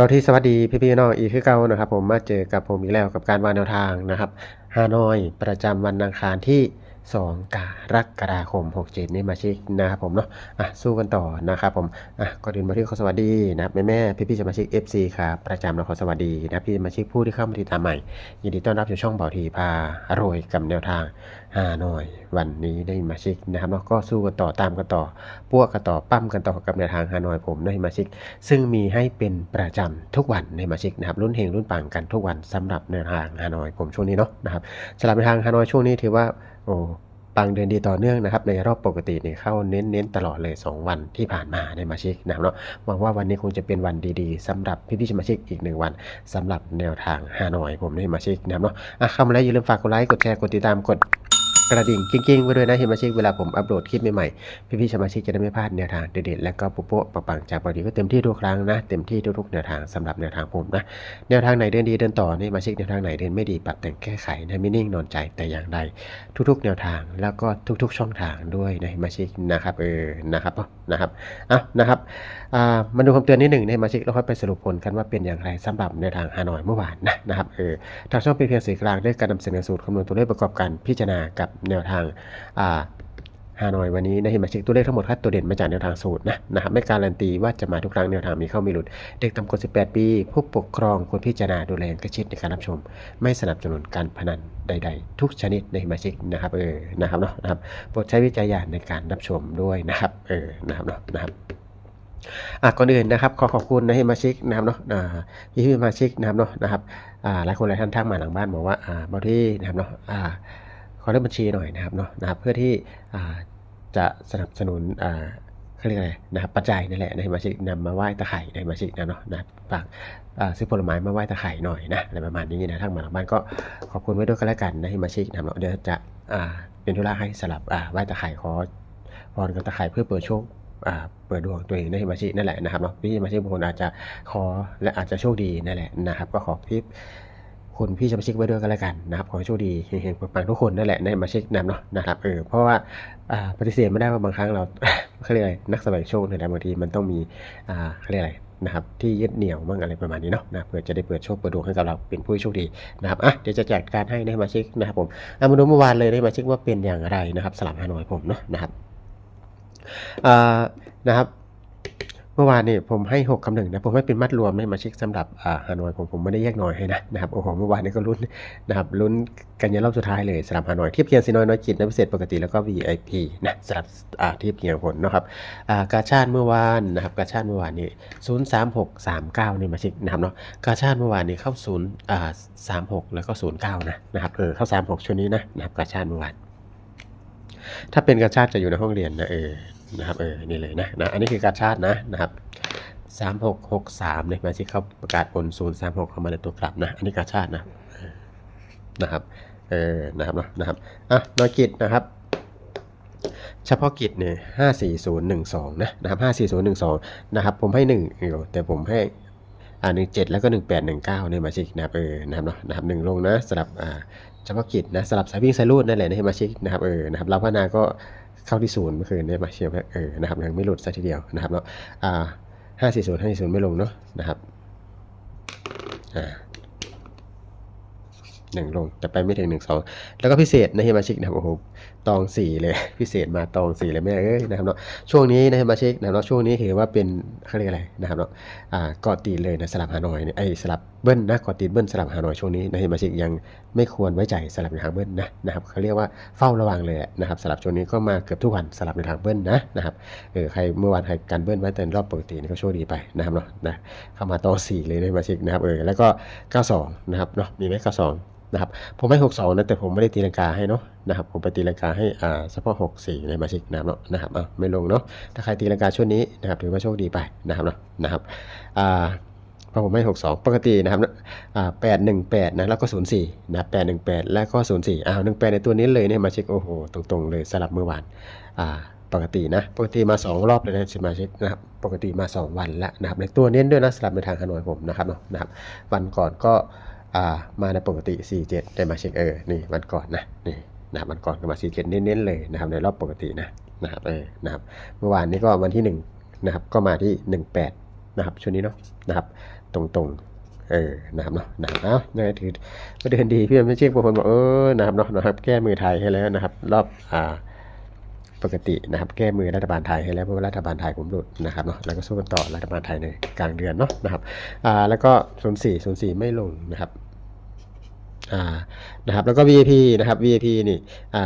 เราที่สวัสดีพี่พี่ๆน้องอีกคือเก่านะครับ ผมมาเจอกับผมอีกแล้วกับการวางแนวทางนะครับฮานอยประจำวันอังคารที่ 2 กรกฎาคม 67 นี่มาชิกนะครับผมเนาะอะสู้กันต่อนะครับผมอะก่อนอื่นมาที่ขอสวัสดีนะครับแม่แม่พี่พี่สมาชิก FC ครับประจำเราขอสวัสดีนะพี่สมาชิกผู้ที่เข้ามาติดตามใหม่ ยินดีต้อนรับสู่ช่องเบาทีพาโรยกับแนวทางฮานอย วันนี้ได้มาชิกนะครับเนาก็สู้กันต่อตามกันต่อพวกกันต่อปั้มกันต่อกับแนวทางฮานอยผมได้มาชิก ซึ่งมีให้เป็นประจำทุกวันในมาชิกนะครับรุ่นเฮงรุ่นปังกันทุกวันสำหรับแนวทางฮานอยผมช่วงนี้เนาะนะครับสำหรับแนวทางฮานอยช่วงนี้ถือว่าโอ้ ฟังเดือนดีต่อเนื่องนะครับในรอบปกติเนี่ยเข้าเน้นเน้นๆตลอดเลย 2 วันที่ผ่านมาในมาชิกนะครับเนาะหวังว่าวันนี้คงจะเป็นวันดีๆสำหรับพี่ๆสมาชิกอีกหนึ่งวันสำหรับแนวทางฮานอยผมในมาชิกนะครับเนาะอะเข้ามาแล้วอย่าลืมฝากกดไลค์กดแชร์กดติดตามกด กระดิ่งกิ้งๆไว้ด้วยนะสมาชิกเวลาผมอัปโหลดคลิปใหม่ๆพี่ๆสมาชิกจะได้ไม่พลาดแนวทางเด็ดๆและก็ปุ๊บโป๊ะปังๆจากบอดีก็เต็มที่ทุกครั้งนะเต็มที่ทุกๆแนวทางสำหรับแนวทางผมนะแนวทางไหนเดินดีเดินต่อนี่สมาชิกแนวทางไหนเดินไม่ดีปรับแต่งแก้ไขนะไม่นิ่งนอนใจแต่อย่างใดทุกๆ แนวทางแล้วก็ทุก ๆ ช่องทางด้วยนะมาชิกนะครับเออนะครับ นะครับอะนะครับอ่ามาดูคำเตือนนิดหนึ่งในมาชิกแล้วค่อยไปสรุปผลกันว่าเป็นอย่างไรสำหรับในทางฮานอยเมื่อวานนะนะครับเออทางช่องเป็นเพียงสื่อกลางได้การนำเสนอสูตรคำนวณตัวเลขประกอบการพิจารณากับแนวทางอ่า ฮานอยวันนี้นะเห็นมาเช็คตัวเลขทั้งหมดครับตัวเด่นมาจากแนวทางสูตรนะนะครับไม่การันตีว่าจะมาทุกครั้งแนวทางมีเข้ามีหลุด เด็กต่ำกว่า 18 ปี ผู้ปกครองควรพิจารณาดูแลกระชิดในการรับชม ไม่สนับสนุนการพนันใด ๆ ทุกชนิดในมาเช็คนะครับเออนะครับเนาะนะครับโปรดใช้วิจารณญาณในการรับชมด้วยนะครับเออนะครับเนาะนะครับอะก่อนอื่นนะครับขอขอบคุณนะให้มาชิกนะครับเนาะพี่พี่มาชิกนะครับเนาะนะครับอ่าหลายคนหลายท่านทักมาหลังบ้านบอกว่าอ่าบางที่นะครับเนาะอ่าขอเลขบัญชีหน่อยนะครับเนาะนะครับเพื่อที่ จะสนับสนุนอ่าเขาเรียกอะไรนะครับปัจจัยนั่นแหละในมาชิกนำมาไหว้ตะไคร่ในมาชิกนะเนาะนะฝากซื้อผลไม้มาไหว้ตะไคร่หน่อยนะอะไรประมาณนี้นะทางมาหลังบ้านก็ขอบคุณไว้ด้วยกันแล้วกันนะให้มาชิกนะเนาะเดี๋ยวจะเป็นธุระให้สลับไหว้ตะไคร่ขอพรกับตะไคร่เพื่อเปิดโชคเปิดดวงตัวเองในมาชิกนั่นแหละนะครับเนาะพี่มาชิกบางคนอาจจะขอและอาจจะโชคดีนั่นแหละนะครับ ก็ขอพี่ คุณพี่สมาชิกไว้ด้วยกันแล้วกันนะครับขอโชคดีเฮงๆปังๆทุกคนนั่นแหละในมาเช็คนำเนาะนะครับเออเพราะว่าปฏิเสธไม่ได้ว่าบางครั้งเราเขาเรียกอะไรนักแสวงโชคเนี่ยบางทีมันต้องมีอ่าเขาเรียกอะไรนะครับที่ยึดเหนี่ยวบ้างอะไรประมาณนี้เนาะนะเพื่อจะได้เปิดโชคเปิดดวงให้กับเราเป็นผู้โชคดีนะครับอะเดี๋ยวจะจัดการให้ในมาเช็คนะครับผมเอามาดูเมื่อวานเลยในมาเช็คว่าเป็นอย่างไรนะครับสลับฮานอยผมเนาะนะครับอ่านะครับ มื่อวานนี่ผมให้6คำหนึ่งนะผมให้เป็นมัดรวมให้มาเช็คสำหรับฮานอยผมผมไม่ได้แยกหน่อยให้นะนะครับโอ้โหเมื่อวานนี้ก็ลุ้นนะครับลุ้นกันยันรอบสุดท้ายเลยสำหรับฮานอยเทียบเคียงซีน้อยน้อยจิตนะพิเศษปกติแล้วก็ VIP นะสำหรับเทียบเคียงผลนะครับกาชาติเมื่อวานนะครับกาชาติเมื่อวานนี้0 3 6 3 9นี่มาเช็คนะครับเนาะกาชาติเมื่อวานนี้เข้า0อ่า36แล้วก็09นะนะครับเออเข้า36ช่วงนี้นะนะครับกาชาติเมื่อวานถ้าเป็นกาชาติจะอยู่ในห้องเรียนนะเออ นะครับเออนี่เลยนะนะอันนี้คือการชาตินะนะครับสามหกหกสามเนี่ยมาที่เขาประกาศผลศูนย์สามหกเข้ามาในตัวกลับนะอันนี้การชาตินะนะครับเออนะครับเนาะนะครับอะนอยกิจนะครับเฉพาะกิจเนี่ยห้าสี่ศูนย์หนึ่งสองนะนะครับห้าสี่ศูนย์หนึ่งสองนะครับผมให้หนึ่งอยู่แต่ผมให้อ่าหนึ่งเจ็ดแล้วก็หนึ่งแปดหนึ่งเก้าเนี่ยมาชิกนะครับเออนะครับเนาะนะครับหนึ่งลงนะสลับอ่าเฉพาะกิจนะสลับสายวิ่งสายรูดนั่นแหละนะให้มาชิกนะครับเออนะครับเราพัฒนาก็ เข้าที่ศูนย์เมื่อคืนได้มาเชียร์เออนะครับยังไม่หลุดสักทีเดียวนะครับเนาะอ่าห้าสี่ศูนย์ห้าสี่ศูนย์ไม่ลงเนาะนะครับอ่าหนึ่งลงแต่ไปไม่ถึงหนึ่งสองแล้วก็พิเศษนะเฮมาชิกนะครับโอ้โห ตองสี่เลยพิเศษมาตองสี่เลยแม่เอ้ยนะครับเนาะช่วงนี้นะเฮมาชิกนะครับเนาะช่วงนี้ถือว่าเป็นเขาเรียกอะไรนะครับเนาะอ่ากอดตีเลยนะสลับฮานอยเนี่ยไอ้สลับเบิ้ลนะกอดตีเบิ้ลสลับฮานอยช่วงนี้นะเฮมาชิกยังไม่ควรไว้ใจสลับในทางเบิ้ลนะนะครับเขาเรียกว่าเฝ้าระวังเลยนะครับสลับช่วงนี้ก็มาเกือบทุกวันสลับในทางเบิ้ลนะนะครับเออใครเมื่อวานใครการเบิ้ลไว้แต่รอบปกตินี่ก็โชคดีไปนะครับเนาะนะเข้ามาต่อสี่เลยนะมาชิกนะครับเออแล้วก็92นะครับเนาะมีไหม92 นะครับผมให้ 62 นะแต่ผมไม่ได้ตีลังกาให้เนาะนะครับผมไปตีลังกาให้อ่าเฉพาะ64 ในมาชิกนะครับเนาะนะครับอะไม่ลงเนาะถ้าใครตีลังกาช่วงนี้นะครับถือว่าโชคดีไปนะครับเนาะนะครับอ่าพราะผมให้ 62 ปกตินะครับอ่า818 นะ แล้วก็ 04 นะ 818 แล้วก็ 04 อ้าว 18 ในตัวนี้เลยเนี่ยมาเช็ค โอ้โห ตรงๆ เลยสลับเมื่อวาน อ่า ปกตินะ ปกติมา 2 รอบเลยนะมาช็คนะครับ ปกติมา 2 วันแล้วนะครับ ในตัวเน้นด้วยนะสลับในทางฮานอยผมนะครับเนาะ นะครับ วันก่อนก็่ามาในปกติ 47 ได้มาเช็คเออ นี่วันก่อนนะ นี่นะครับวันก่อนก็มา 47 เน้นๆเลยนะครับในรอบปกตินะนะครับเออนะครับเมื่อวานนี้ก็วันที่1นะครับก็มาที่ 18นะครับช่วงนี้เนาะนะครับตรงๆเออนะครับเนาะนะครับเอ้ายังไงถือก็เดินดีพี่ไม่เช็คบางคนบอกเออนะครับเนาะนะครับแก้มือไทยให้แล้วนะครับ รอบอ่า ปกตินะครับแก้มือรัฐบาลไทยให้แล้วเพราะว่ารัฐบาลไทยผมหลุดนะครับเนาะแล้วก็สู้กันต่อรัฐบาลไทยในกลางเดือนเนาะนะครับอ่าแล้วก็ศูนย์สี่ศูนย์สี่ไม่ลงนะครับอ่านะครับแล้วก็ VIP นะครับ VIP นี่อ่า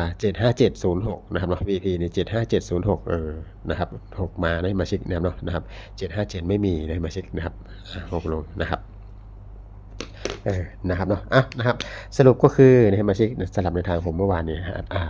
75706นย์หกนะครับเนาะ VIP นี่75706เออนะครับ6มาได้มาชิกนะครับเนาะนะครับ757ไม่มีได้มาชิกนะครับอ่า6ลงนะครับเออนะครับเนาะอะนะครับสรุปก็คือในมาชิกสลับในทางผมเมื่อวานนี้ฮะอ่า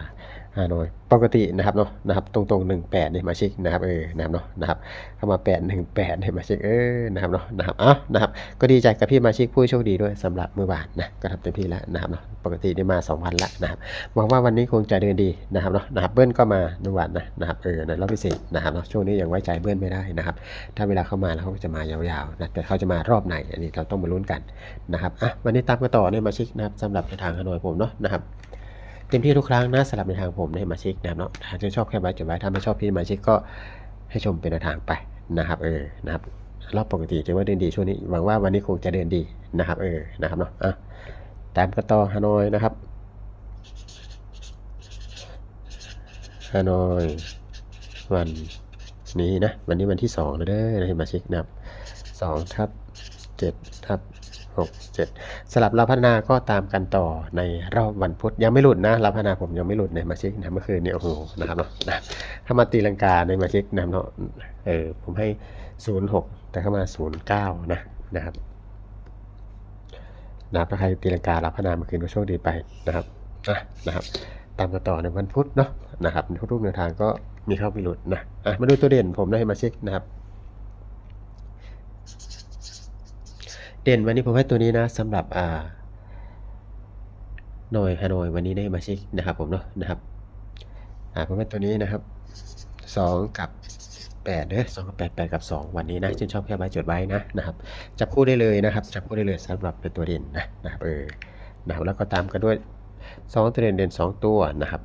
ฮานอยปกตินะครับเนาะนะครับตรงๆ18เนี่ยมาชิกนะครับเออนะครับเนาะนะครับเข้ามา818เนี่ยมาชิกเออนะครับเนาะนะครับอะนะครับก็ดีใจกับพี่มาชิกผู้โชคดีด้วยสำหรับเมื่อวานนะก็ทำเต็มที่แล้วนะครับเนาะปกติได้มา2วันละนะครับหวังว่าวันนี้คงจะเดินดีนะครับเนาะนะครับเบิ้ลก็มาเมื่อวานนะนะครับเออในรอบพิเศษนะครับเนาะช่วงนี้ยังไว้ใจเบิ้ลไม่ได้นะครับถ้าเวลาเข้ามาแล้วเขาก็จะมายาวๆนะแต่เขาจะมารอบไหนอันนี้เราต้องมาลุ้นกันนะครับอะวันนี้ตามกันต่อในมาชิกนะครับสำหรับในทางฮานอยผมเนาะนะครับ ต็มที่ทุกครั้งนะสำหรับในทางผมในมาชิกนะครับเนาะถ้าชอบแค่ไว้จดไว้ถ้าไม่ชอบพี่มาชิกก็ให้ชมเป็นทางไปนะครับ เออนะครับรอบปกติถือว่าเดินดีช่วงนี้หวังว่าวันนี้คงจะเดินดีนะครับ เออนะครับเนาะอะตามกันต่อฮานอยนะครับฮานอยวันนี้นะ วันนี้วันที่สองแล้วเด้อนะมาชิกนะครับสองทับเจ็ดทับ หกเจ็ดสลับเราพัฒนาก็ตามกันต่อในรอบวันพุธยังไม่หลุดนะเราพัฒนาผมยังไม่หลุดในมาชิกนะเมื่อคืนนี้โอ้โหนะครับเนาะนะถ้ามาตีลังกาในมาชิกนะเนาะเออผมให้ศูนย์หกแต่เข้ามาศูนย์เก้านะนะครับนะครับถ้าใครตีลังกาเราพัฒนาเมื่อคืนก็โชคดีไปนะครับอะนะครับตามกันต่อในวันพุธเนาะนะครับทุกๆแนวทางก็มีเข้ามีหลุดนะอะมาดูตัวเด่นผมได้มาเช็คนะครับ เด่นวันนี้ผมให้ตัวนี้นะสำหรับอ่าหน่อยฮานอยวันนี้ได้มาช็คนะครับผมเนาะนะครับอ่าผมให้ตัวนี้นะครับสองกับแปดเด้อสองกับแปดแปดกับสองวันนี้นะชื่นชอบแค่ใบจดไว้นะนะครับจับคู่ได้เลยนะครับจับคู่ได้เลยสำหรับเป็นตัวเด่นนะนะครับเออนะครับแล้วก็ตามกันด้วยสองตัวเด่นเด่นสองตัวนะครับ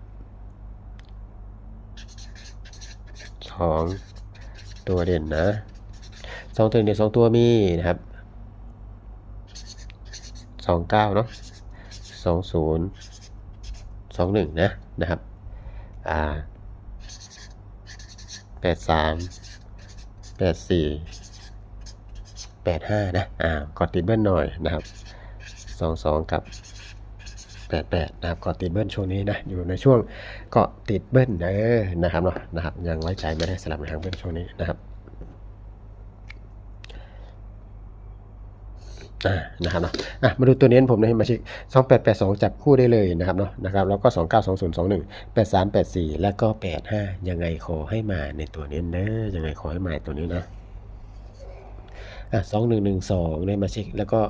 สองตัวเด่นนะสองตัวเด่นสองตัวมีนะครับ องเก้าเนาะสองศูนย์สองหนึ่งนะนะครับอ่าแปดสามแปดสี่แปดห้านะอ่ากดติดเบิ้ลหน่อยนะครับสองสองกับ88นะครับกาะติดเบิ้ลช่วงนี้นะอยู่ในช่วงเกาะติดเบิ้ลเออนะครับเนาะนะครับยังไว้ใจไม่ได้สลับในทางเบิ้ลช่วงนี้นะครับอ่า นะครับเนาะอะมาดูตัวเน้นผมนะมาชิสองแปดแปดสองจับคู่ได้เลยนะครับเนาะนะครับแล้วก็สองเก้าสองศูนย์สองหนึ่งแปดสามแปดสี่แล้วก็แปดห้ายังไงขอให้มาในตัวเน้นเนอะยังไงขอให้มาตัวนี้นะอะสองหนึ่งหนึ่งสองได้มาเช็คแล้วก็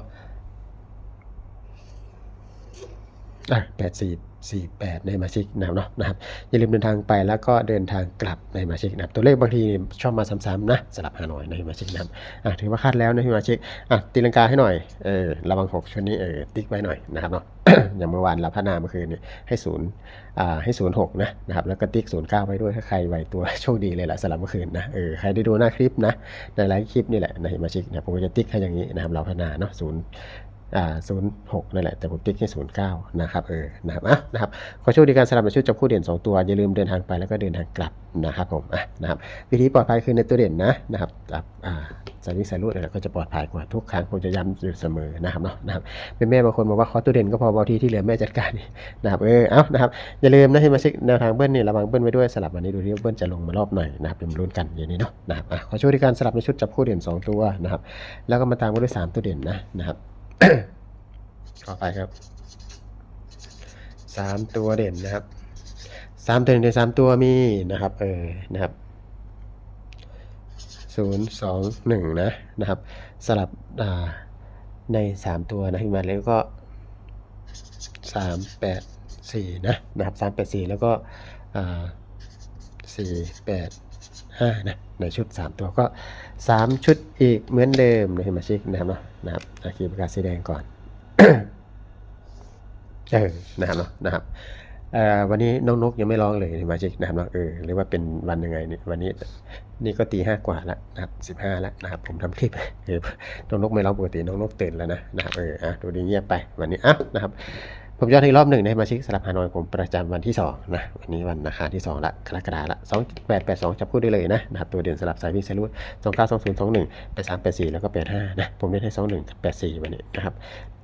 อะแปดสี่ สี่แปดในมาชิกนะครับเนาะนะครับอย่าลืมเดินทางไปแล้วก็เดินทางกลับในมาชิกนะครับตัวเลขบางทีชอบมาซ้ำๆนะสลับหาหน่อยในมาชิกนะครับอะถือว่าคาดแล้วในมาชิกอะตีลังกาให้หน่อยเออระวังหกช่วงนี้เออติ๊กไว้หน่อยนะครับเนาะอย่างเมื่อวานเราพัฒนาเมื่อคืนนี้ให้ศูนย์อ่าให้ศูนย์หกนะนะครับแล้วก็ติ๊กศูนย์เก้าไว้ด้วยถ้าใครไหวตัวโชคดีเลยแหละสลับเมื่อคืนนะเออใครได้ดูหน้าคลิปนะในไลฟ์คลิปนี่แหละในมาชิกนะผมก็จะติ๊กให้อย่างนี้นะครับเราพัฒนาเนาะศูนย์ อ่าศูนย์หกนั่นแหละ แต่ผมติ๊กให้ศูนย์เก้านะครับเออนะครับอะนะครับขอโชคดีการสลับในชุดจับคู่เด่น 2 ตัว อย่าลืมเดินทางไปแล้วก็เดินทางกลับนะครับผมอะนะครับวิธีปลอดภัยคือในตัวเด่นนะนะครับจับอ่าสายวิ่งสายรูดอะไรก็จะปลอดภัยกว่าทุกครั้งผมจะย้ำอยู่เสมอนะครับเนาะนะครับเป็นแม่บางคนบอกว่าขอตัวเด่นก็พอบางทีที่เหลือแม่จัดการนะครับเออเอานะครับอย่าลืมนะให้มาเช็คแนวทางเบิ้ลนี่ระวังเบิ้ลไว้ด้วยสลับวันนี้ดูที่เบิ้ลจะลงมารอบหนนะครับเดี๋ยวมาลุ้นกันอย่างนี้เนาะนะครับอะขอโชคดีการสลับในชุดจับคู่เด่นสองตัวนะครับแล้วก็มาตามด้วยสามตัวเด่นนะนะครับ ขอไปครับสามตัวเด่นนะครับสามตัวเด่นในสามตัวมีนะครับ เออนะครับศูนย์สองหนึ่งนะนะครับ สลับอ่าในสามตัวนะขึ้นมาแล้วก็สามแปดสี่นะนะครับสามแปดสี่แล้วก็อ่าสี่แปดห้านะในชุดสามตัวก็ สามชุดอีกเหมือนเดิมนะเห็นไหมาชิกนะครับเนาะนะครับอาคีปากกาสีแดงก่อนเออนะครับเนาะนะครับวันนี้น้องนกยังไม่ร้องเลยนะมาชิกนะครับเนาะเออหรือว่าเป็นวันยังไงนี่วันนี้นี่ก็ตีห้ากว่าล้วนะครับสิบห้าล้วนะครับผมทำคลิปเออน้องนกไม่ร้องปกติน้องนกตื่นแล้วนะนะครับเอออะดูดีเงียบไปวันนี้อะนะครับ ผมย้อนอีกรอบหนึ่งในมาชิกสลับฮานอยผมประจำวันที่สองนะวันนี้วันอังคารที่สองละกรกฎาละสองแปดแปดสองจับพูดได้เลยนะนะครับตัวเด่นสลับสายวิ่งสายรูดสองเก้าสองศูนย์สองหนึ่งแปดสามแปดสี่แล้วก็แปดห้านะผมเล่นให้สองหนึ่งแปดสี่วันนี้นะครับ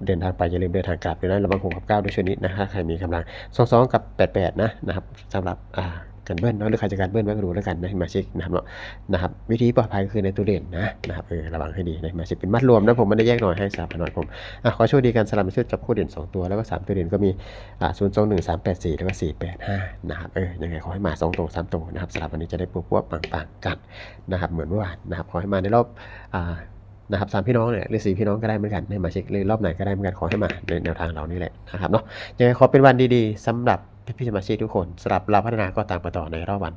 เดินทางไปอย่าลืมเดินทางกลับด้วยนะระวังหกกับเก้าด้วยชนิดนะถ้าใครมีกำลังสองสองกับแปดแปดนะนะครับสำหรับอ่า การเบิ้ลเนาะหรือใครจะการเบิ้ลไว้ก็ดูแล้วกันนะมาชิกนะครับเนาะนะครับวิธีปลอดภัยก็คือในตัวเด่นนะนะครับเออระวังให้ดีนะมาชิกเป็นมัดรวมนะผมไม่ได้แยกหน่อยให้สลับหน่อยผมอะขอโชคดีกันสลับมาช่วยจับคู่เด่นสองตัวแล้วก็สามตัวเด่นก็มีอ่าศูนย์สองหนึ่งสามแปดสี่แล้วก็สี่แปดห้านะครับเออยังไงขอให้มาสองตัวสามตัวนะครับสำหรับวันนี้จะได้ปุ๊บปุ๊บปังๆกันนะครับเหมือนเมื่อวานนะครับขอให้มาในรอบอ่านะครับสามพี่น้องเนี่ยหรือสี่พี่น้องก็ได้เหมือนกันให้มาเช็คเลยรอบไหนก็ได้เหมือนกันขอให้มาในแนวทางเรานี่แหละนะครับเนาะยังไงขอเป็นวันดีๆสำหรับ พี่สมาชิกทุกคนสำหรับเราพัฒนาก็ตามไปต่อในรอบวัน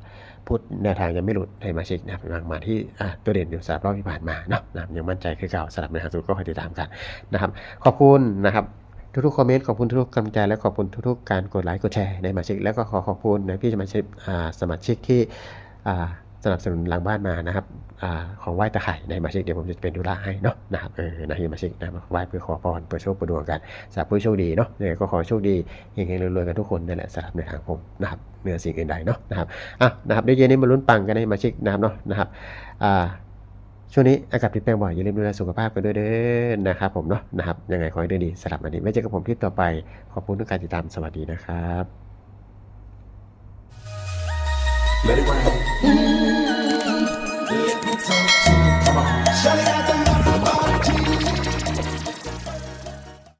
พุธแนวทางยังไม่หลุดให้มาชิกนะครับมาที่ตัวเด่นอยู่สำหรับรอบที่ผ่านมาเนาะนะยังมั่นใจคือเก่าสำหรับในทางสุดก็คอยติดตามกันนะครับขอบคุณนะครับทุกๆคอมเมนต์ขอบคุณทุกๆกำลังใจและขอบคุณทุกๆการกดไลค์กดแชร์ในมาชิก แล้วก็ขอขอบคุณในพี่สมาชิกสมาชิกที่อ่า สนับสนุนหลังบ้านมานะครับอของไหว้ตะไคร่ในมาชิกเดี๋ยวผมจะเป็นดุระให้เนาะนะครับเออนะที่มาชิกนะมาไหว้เพื่อขอพรเพื่อโชคเพื่อดวงกันสำหรับผู้โชคดีเนาะเนี่ยก็ขอโชคดีเฮงๆรวยๆกันทุกคนนั่นแหละสำหรับในทางผมนะครับเหนือสิ่งอื่นใดเนาะนะครับอะนะครับเดี๋ยวเย็นนี้มาลุ้นปังกันในมาชิกนะครับเนาะนะครับอ่าช่วงนี้อากาศเปลี่ยนแปลงบ่อยอย่าลืมดูแลสุขภาพกันด้วยเด้อนะครับผมเนาะนะครับยังไงขอให้เดินดีสำหรับวันนี้ไว้เจอกับผมที่ต่อไปขอบคุณทุกการติดตามสวัสดีนะครับ